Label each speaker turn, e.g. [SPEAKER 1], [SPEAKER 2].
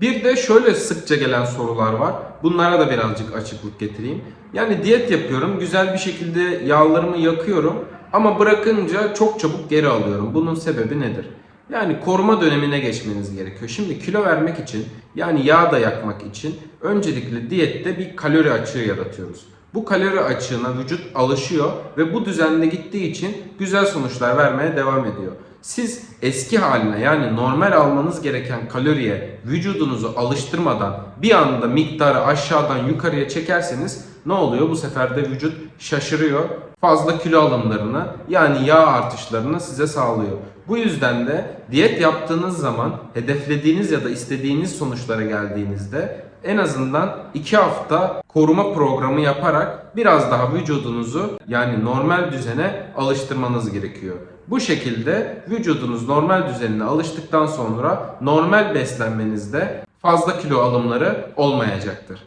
[SPEAKER 1] Bir de şöyle sıkça gelen sorular var. Bunlara da birazcık açıklık getireyim. Yani diyet yapıyorum, güzel bir şekilde yağlarımı yakıyorum ama bırakınca çok çabuk geri alıyorum. Bunun sebebi nedir? Yani koruma dönemine geçmeniz gerekiyor. Şimdi kilo vermek için yani yağ da yakmak için öncelikle diyette bir kalori açığı yaratıyoruz. Bu kalori açığına vücut alışıyor ve bu düzenle gittiği için güzel sonuçlar vermeye devam ediyor. Siz eski haline yani normal almanız gereken kaloriye vücudunuzu alıştırmadan bir anda miktarı aşağıdan yukarıya çekerseniz ne oluyor? Bu sefer de vücut şaşırıyor. Fazla kilo alımlarını yani yağ artışlarını size sağlıyor. Bu yüzden de diyet yaptığınız zaman hedeflediğiniz ya da istediğiniz sonuçlara geldiğinizde en azından 2 hafta koruma programı yaparak biraz daha vücudunuzu yani normal düzene alıştırmanız gerekiyor. Bu şekilde vücudunuz normal düzenine alıştıktan sonra normal beslenmenizde fazla kilo alımları olmayacaktır.